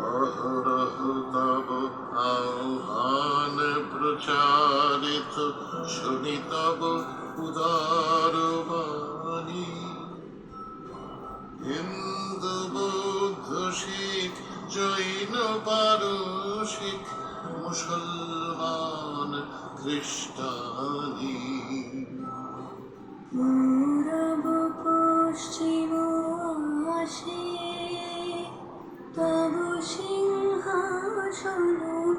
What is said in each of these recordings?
অহরহ তব আহ্বান প্রচারিত শুনি তব উদার বাণী হিন্দু বৌদ্ধ শিখ জৈন পারসিক মুসলমান খ্রিস্টানি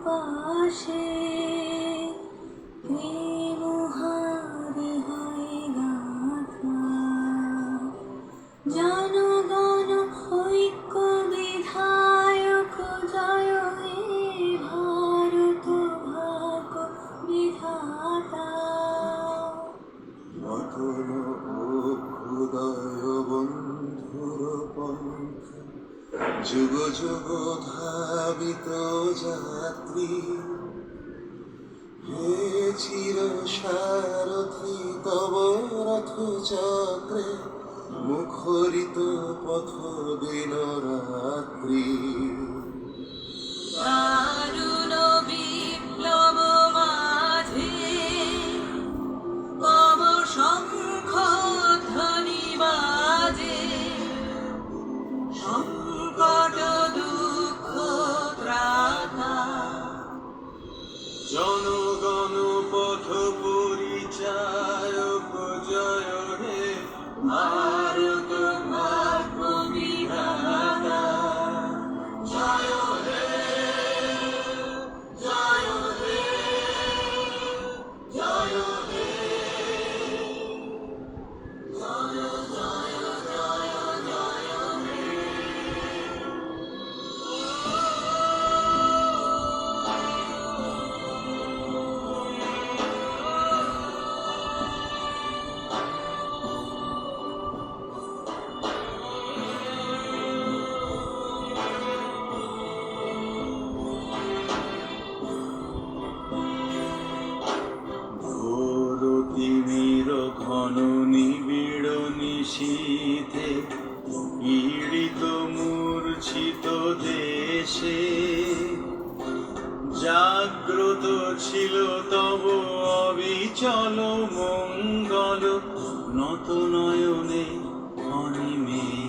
পাশে যুগ যুগ ধাবিত যাত্রী হে চির সারথি তব রথ চক্রে মুখরিত পথ দিন রাত্রি ঘন নিবিড় নিশীথে পীড়িত মূর্ছিত দেশে। জাগ্রত ছিল তব অবিচল মঙ্গল নত নয়নে অনিমেষে।